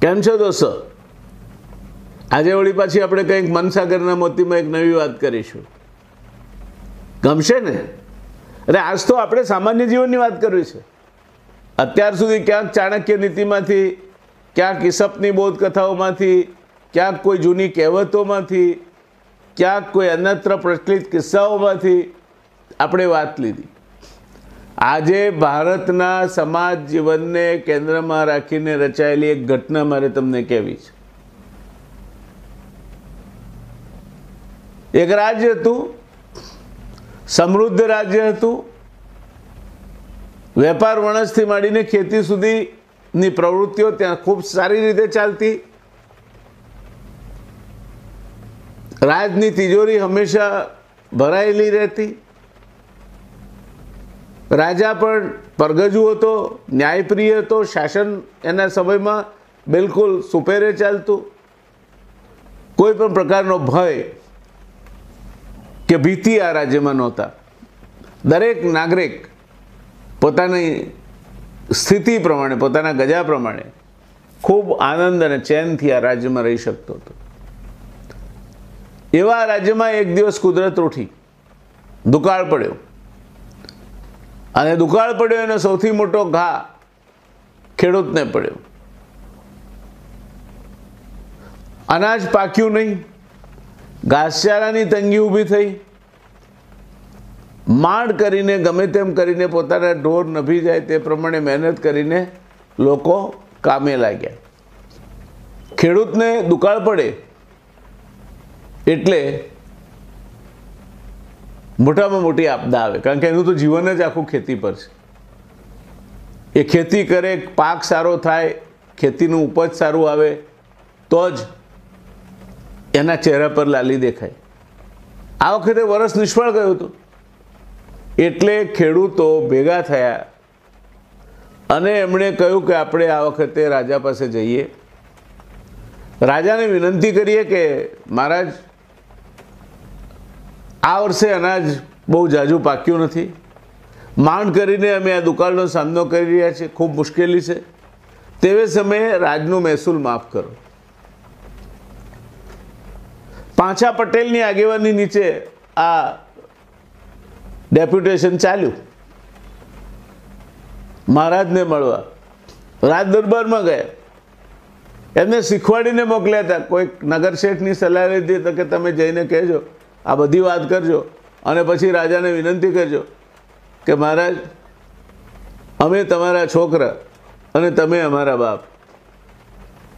કેમ છો દોસ્તો? આજે વળી પાછી આપણે કંઈક મનસાગરના મોતીમાં એક નવી વાત કરીશું. ગમશે ને? અરે આજ તો આપણે સામાન્ય જીવનની વાત કરવી છે. અત્યાર સુધી ક્યાંક ચાણક્ય નીતિમાંથી, ક્યાંક ઈસપની બોધ કથાઓમાંથી ક્યાંક કોઈ જૂની કહેવતોમાંથી, ક્યાંક કોઈ અન્યત્ર પ્રચલિત કિસ્સાઓમાંથી આપણે વાત લીધી. આજે ભારતના સમાજ જીવનને કેન્દ્રમાં રાખીને રચાયેલી એક ઘટના મારે તમને કહેવી છે. એક રાજ્ય હતું, સમૃદ્ધ રાજ્ય હતું, વેપાર વણસથી માંડીને ખેતી સુધીની પ્રવૃત્તિઓ ત્યાં ખૂબ સારી રીતે ચાલતી. રાજની તિજોરી હંમેશા ભરાયેલી રહેતી. રાજા પણ પરગજુ હતો, ન્યાયપ્રિય હતો, શાસન એના સમયમાં બિલકુલ સુપેરે ચાલતું. કોઈ પણ પ્રકારનો ભય કે ભીતિ આ રાજ્યમાં નહોતા. દરેક નાગરિક પોતાની સ્થિતિ પ્રમાણે, પોતાના ગજા પ્રમાણે ખૂબ આનંદ અને ચેનથી આ રાજ્યમાં રહી શકતો હતો. એવા રાજ્યમાં એક દિવસ કુદરત ઉઠી. દુકાળ પડ્યો. અને દુકાળ પડ્યો એનો સૌથી મોટો ઘા ખેડૂતને પડ્યો. અનાજ પાક્યું નહીં. ઘાસચારાની તંગી ઊભી થઈ. માંડ કરીને, ગમે તેમ કરીને પોતાના ઢોર નભી જાય તે પ્રમાણે મહેનત કરીને લોકો કામે લાગ્યા. ખેડૂતને દુકાળ પડે એટલે મોટામાં મોટી આપદા આવે. કારણ કે એનું તો જીવન જ આખું ખેતી પર છે. એ ખેતી કરે, પાક સારો થાય, ખેતીનું ઉપજ સારું આવે, તો જ એના ચહેરા પર લાલી દેખાય. આ વખતે વરસ નિષ્ફળ ગયું હતું. એટલે ખેડૂતો ભેગા થયા અને એમણે કહ્યું કે આપણે આ વખતે રાજા પાસે જઈએ. રાજાને વિનંતી કરીએ કે, મહારાજ આ વર્ષે અનાજ બહુ જાજુ પાક્યું નથી. માંડ કરીને અમે આ દુકાળનો સામનો કરી રહ્યા છીએ. ખૂબ મુશ્કેલી છે. તેવે સમયે રાજનું મહેસૂલ માફ કરો. પાછા પટેલની આગેવાની નીચે આ ડેપ્યુટેશન ચાલ્યું. મહારાજને મળવા. રાજ દરબારમાં ગયા. એમને શીખવાડીને મોકલ્યા હતા, કોઈક નગરશેઠની સલાહ લીધી તો કે તમે જઈને કહેજો. આ બધી વાત કરજો અને પછી રાજાને વિનંતી કરજો કે મહારાજ, અમે તમારા છોકરા અને તમે અમારા બાપ.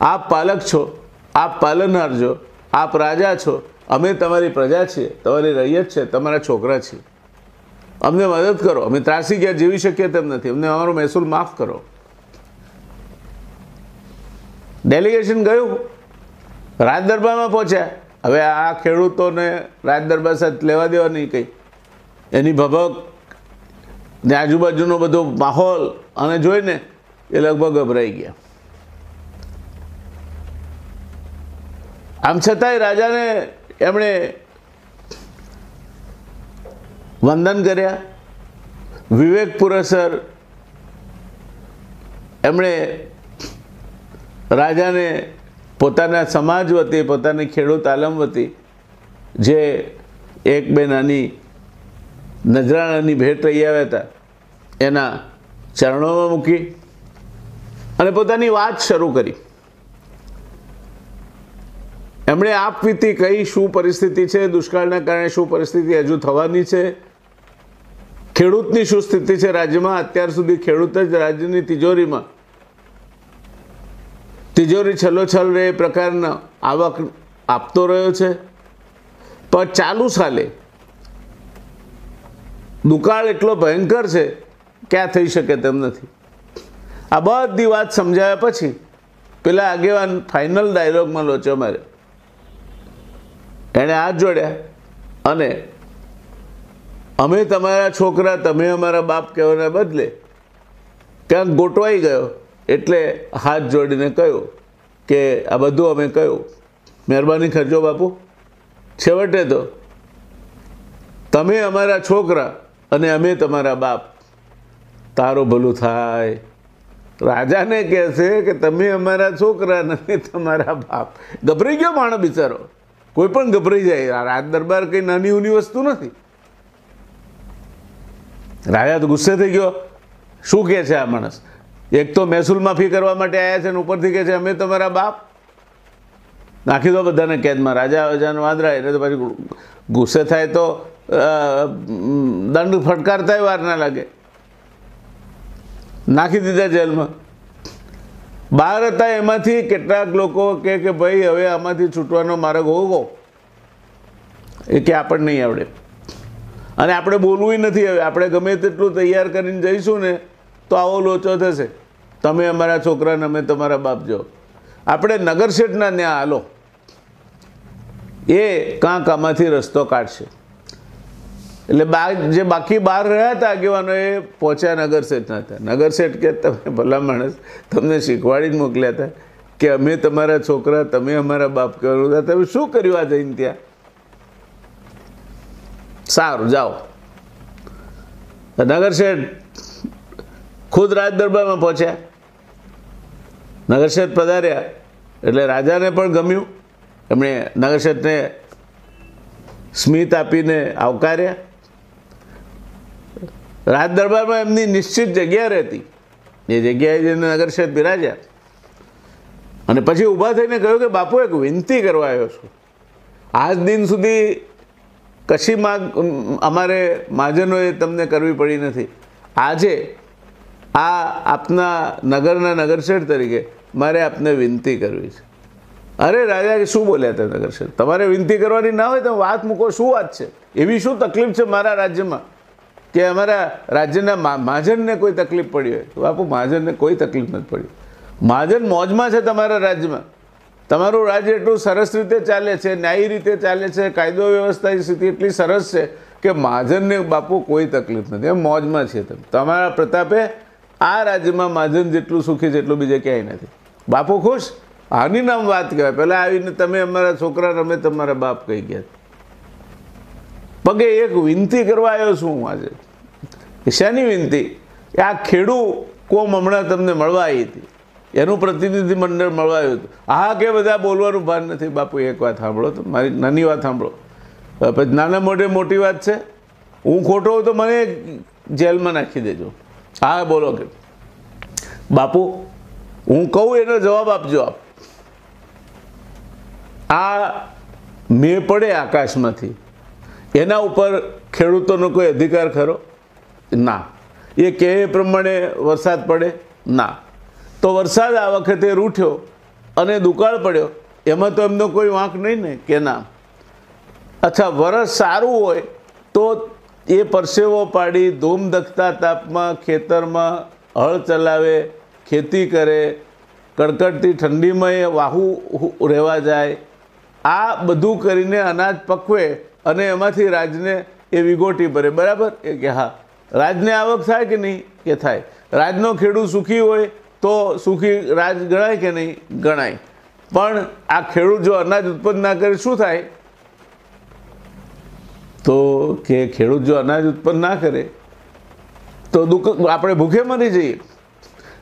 આપ પાલક છો, આપ પાલનહાર છો, આપ રાજા છો, અમે તમારી પ્રજા છીએ, તમારી રૈયત છે, તમારા છોકરા છીએ. અમને મદદ કરો, અમે ત્રાસી ગયા, જીવી શકીએ તેમ નથી, અમને અમારો મહેસૂલ માફ કરો. ડેલિગેશન ગયું રાજદરબારમાં પહોંચ્યા. હવે આ ખેડૂતોને રાજ દરબાર સાથે લેવા દેવા નહીં કંઈ. એની ભભક, ને આજુબાજુનો બધો માહોલ, અને જોઈને એ લગભગ ગભરાઈ ગયા. આમ છતાંય રાજાને એમણે વંદન કર્યા. વિવેક પુરસર એમણે રાજાને પોતાના સમાજ વતી, પોતાની ખેડૂત આલમ વતી, જે એક બે નાની નજરાણાની ભેટ લઈ આવ્યા હતા, એના ચરણોમાં મૂકી અને પોતાની વાત શરૂ કરી. એમણે આપવીતી કઈ શું પરિસ્થિતિ છે, દુષ્કાળના કારણે શું પરિસ્થિતિ હજુ થવાની છે? ખેડૂતની શું સ્થિતિ છે? રાજ્યમાં અત્યાર સુધી ખેડૂત જ રાજ્યની તિજોરીમાં તિજોરી છલોછલ રહે એ પ્રકારના આવક આપતો રહ્યો છે. પણ ચાલુ સાલે દુકાળ એટલો ભયંકર છે ક્યાં થઈ શકે તેમ નથી. આ બધી વાત સમજાવ્યા પછી પેલા આગેવાન ફાઇનલ ડાયલોગમાં લોચો મારે એણે હાથ જોડ્યા અને અમે તમારા છોકરા, તમે અમારા બાપ કહેવાના બદલે ક્યાંક ગોટવાઈ ગયો. એટલે હાથ જોડીને કહ્યું કે આ બધું અમે કહ્યું. મહેરબાની કરજો બાપુ. છેવટે તો, તમે અમારા છોકરા અને અમે તમારા બાપ. તારું ભલું થાય. રાજાને કહેશે કે તમે અમારા છોકરા નથી તમારા બાપ. ગભરાઈ ગયો માણસ બિચારો. કોઈ પણ ગભરાઈ જાય. રાજ દરબાર કંઈ નાની ઊની વસ્તુ નથી. રાજા તો ગુસ્સે થઈ ગયો. શું કહે છે આ માણસ? એક તો મહેસૂલ માફી કરવા માટે આવ્યા છે ને ઉપરથી કહે છે, અમે તમારા બાપ. નાખી દો બધાને કેદમાં. રાજા અજાન વાંદરા, એટલે તો પછી ગુસ્સે થાય તો દંડ ફટકારતા વાર ના લાગે. નાખી દીધા જેલમાં. બહાર હતા એમાંથી કેટલાક લોકો કે કે, ભાઈ, હવે આમાંથી છૂટવાનો માર્ગ હોગો એ કે, આપણને નહીં આવડે. અને આપણે બોલવું નથી હવે. આપણે ગમે તેટલું તૈયાર કરીને જઈશું ને તો આવો લોચો થશે. તમે અમારા છોકરાને, અમે તમારા બાપ જો આપણે નગરશેઠના ત્યાં હાલો. એ કાંક આમાંથી રસ્તો કાઢશે. એટલે બા જે બાકી બહાર રહ્યા હતા આગેવાનો, એ પહોંચ્યા નગરશેઠના હતા નગરશેઠ કે, તમે ભલા માણસ, તમને શીખવાડીને મોકલ્યા હતા કે અમે તમારા છોકરા, તમે અમારા બાપ કહેવાનું હતા તમે શું કર્યું આ જઈને ત્યાં? સારું, જાઓ. નગરશેઠ ખુદ રાજ દરબારમાં પહોંચ્યા. નગરશેઠ પધાર્યા. એટલે રાજાને પણ ગમ્યું. એમણે નગરશેઠને સ્મિત આપીને આવકાર્યા. રાજ દરબારમાં એમની નિશ્ચિત જગ્યા રહેતી. એ જગ્યાએ જઈને નગરશેઠ બિરાજ્યા. અને પછી ઊભા થઈને કહ્યું કે, બાપુ, એક વિનંતી કરવા આવ્યો છું. આજ દિન સુધી કશી માગ, અમારે મહાજનોએ તમને કરવી પડી નથી. આજે આ આપના નગરના નગરશેઠ તરીકે મારે આપને વિનંતી કરવી છે. અરે રાજા શું બોલ્યા હતા નગરશેઠ તમારે વિનંતી કરવાની ના હોય તો વાત મૂકો, શું વાત છે? એવી શું તકલીફ છે મારા રાજ્યમાં? કે અમારા રાજ્યના મહાજનને કોઈ તકલીફ પડી હોય? તો બાપુ મહાજનને કોઈ તકલીફ નથી પડી. મહાજન મોજમાં છે તમારા રાજ્યમાં. તમારું રાજ્ય એટલું સરસ રીતે ચાલે છે, ન્યાયી રીતે ચાલે છે, કાયદો વ્યવસ્થાની સ્થિતિ એટલી સરસ છે કે મહાજનને બાપુ કોઈ તકલીફ નથી. એમ મોજમાં છે તમે. તમારા પ્રતાપે આ રાજ્યમાં મહાજન જેટલું સુખી છે એટલું બીજે ક્યાંય નથી. બાપુ ખુશ? આની નામ વાત કહેવાય. પહેલાં આવીને તમે અમારા છોકરાને અમે તમારા બાપ કહી ગયા. પગે એક વિનંતી કરવા આવ્યો છું હું આજે. શેની વિનંતી? કે આ ખેડૂ કોમ હમણાં તમને મળવા આવી હતી. એનું પ્રતિનિધિ મંડળ મળવા આવ્યું હતું. આ કે બધા બોલવાનું ભાન નથી. બાપુ એક વાત સાંભળો તો, મારી નાની વાત સાંભળો. પછી નાના મોઢે મોટી વાત છે. હું ખોટો હોઉં તો મને જેલમાં નાખી દેજો. હા, બોલો કે. બાપુ, હું કહું એનો જવાબ આપજો આપ. આ મેં પડે આકાશમાંથી. એના ઉપર ખેડૂતોનો કોઈ અધિકાર ખરો? ના. એ કહે પ્રમાણે વરસાદ પડે? ના. તો વરસાદ આ વખતે રૂઠ્યો અને દુકાળ પડ્યો. એમાં તો એમનો કોઈ વાંક નહીં ને કે ના. અચ્છા, વરસ સારું હોય તો એ પરસેવો પાડી ધૂમ ધકતા તાપમાં ખેતરમાં હળ ચલાવે, ખેતી કરે, કડકડતી ઠંડીમાં એ વાહુ રહેવા જાય. આ બધું કરીને અનાજ પકવે અને એમાંથી રાજને એ વિગોટી ભરે. બરાબર? એ કે હા. રાજને આવક થાય કે નહીં? કે થાય. રાજનો ખેડૂત સુખી હોય તો સુખી રાજ ગણાય કે નહીં? ગણાય. પણ આ ખેડૂત જો અનાજ ઉત્પન્ન ના કરે, શું થાય? તો કે ખેડૂત જો અનાજ ઉત્પન્ન ના કરે, તો દુઃખ આપણે ભૂખે મરી જઈએ.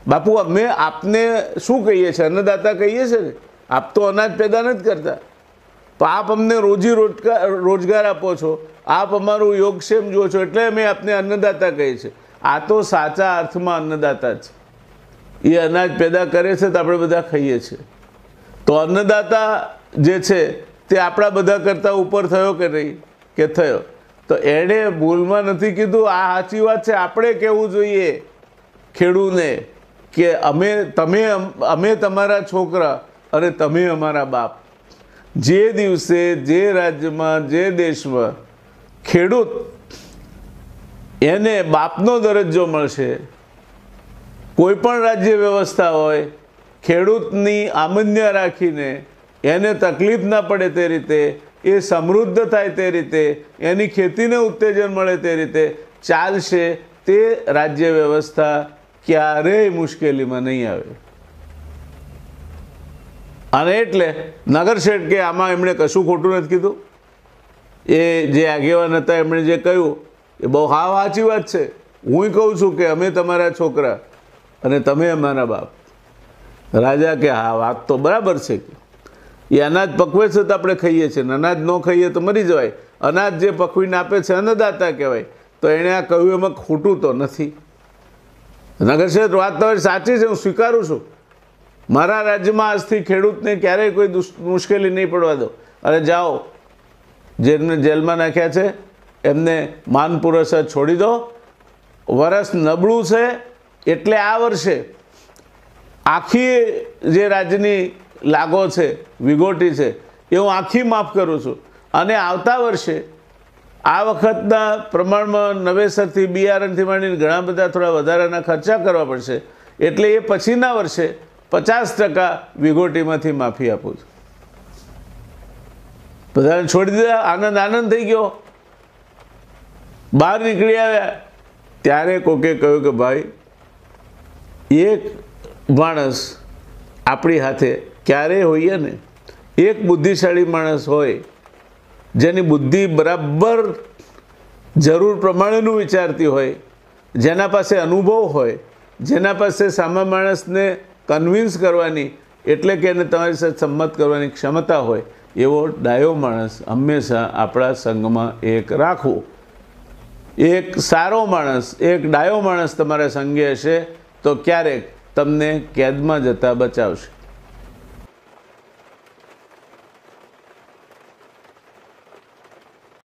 બાપુ, અમે આપને શું કહીએ છીએ? અન્નદાતા કહીએ છીએ ને? આપ તો અનાજ પેદા નથી કરતા. તો આપ અમને રોજી રોજગાર રોજગાર આપો છો. આપ અમારું યોગક્ષેમ જુઓ છો એટલે અમે આપને અન્નદાતા કહીએ છીએ. આ તો સાચા અર્થમાં અન્નદાતા છે. એ અનાજ પેદા કરે છે તો આપણે બધા ખાઈએ છીએ. તો અન્નદાતા જે છે તે આપણા બધા કરતાં ઉપર થયો કે નહીં? કે થયો. તો એણે ભૂલમાં નથી કીધું, આ સાચી વાત છે, આપણે કહેવું જોઈએ ખેડૂને કે અમે, તમે અમે તમારા છોકરા અને તમે અમારા બાપ. જે દિવસે, જે રાજ્યમાં, જે દેશમાં ખેડૂત એને બાપનો દરજ્જો મળશે, કોઈ પણ રાજ્ય વ્યવસ્થા હોય, ખેડૂતની આમન્ય રાખીને એને તકલીફ ના પડે તે રીતે એ સમૃદ્ધ થાય તે રીતે, એની ખેતીને ઉત્તેજન મળે તે રીતે, ચાલશે તે રાજ્ય વ્યવસ્થા ક્યારેય મુશ્કેલીમાં નહીં આવે. અને એટલે નગરશેઠ કે આમાં એમણે કશું ખોટું નથી કીધું. એ જે આગેવાન હતા, એમણે જે કહ્યું, એ બહુ હાવ સાચી વાત છે. હું કહું છું કે અમે તમારા છોકરા અને તમે અમારા બાપ. રાજા કે, હા, વાત તો બરાબર છે. કે એ અનાજ પકવે છે તો આપણે ખાઈએ છીએ. અનાજ ન ખાઈએ તો મરી જવાય. અનાજ જે પકવીને આપે છે અન્નદાતા કહેવાય. તો એણે આ કહ્યું એમાં ખોટું તો નથી. નગર વાત તો સાચી છે, હું સ્વીકારું છું. મારા રાજ્યમાં આજથી ખેડૂતને ક્યારેય કોઈ મુશ્કેલી નહીં પડવા દો. અને જાઓ, જેમને જેલમાં નાખ્યા છે, એમને માનપુરસ છોડી દો. વરસ નબળું છે, એટલે આ વર્ષે આખી જે રાજ્યની લાગો છે, વિગોટી છે, એ હું આખી માફ કરું છું. અને આવતા વર્ષે આ વખતના પ્રમાણમાં નવેસરથી બિયારણથી માંડીને ઘણા બધા થોડા વધારાના ખર્ચા કરવા પડશે. એટલે એ પછીના વર્ષે પચાસ ટકા વિગોટીમાંથી માફી આપું છું. બધાને છોડી દીધા, આનંદ આનંદ થઈ ગયો. બહાર નીકળી આવ્યા. ત્યારે કોકે કહ્યું કે ભાઈ, એક માણસ આપણી હાથે ક્યારેય હોઈએ ને? એક બુદ્ધિશાળી માણસ હોય, જેની બુદ્ધિ બરાબર જરૂર પ્રમાણેનું વિચારતી હોય, જેના પાસે અનુભવ હોય, જેના પાસે સામા માણસને કન્વિન્સ કરવાની, એટલે કે એને તમારી સાથે સંમત કરવાની ક્ષમતા હોય, એવો ડાયો માણસ હંમેશા આપણા સંઘમાં એક રાખવો. એક સારો માણસ, એક ડાયો માણસ તમારા સંગે હશે, તો ક્યારેક તમને કેદમાં જતાં બચાવશે.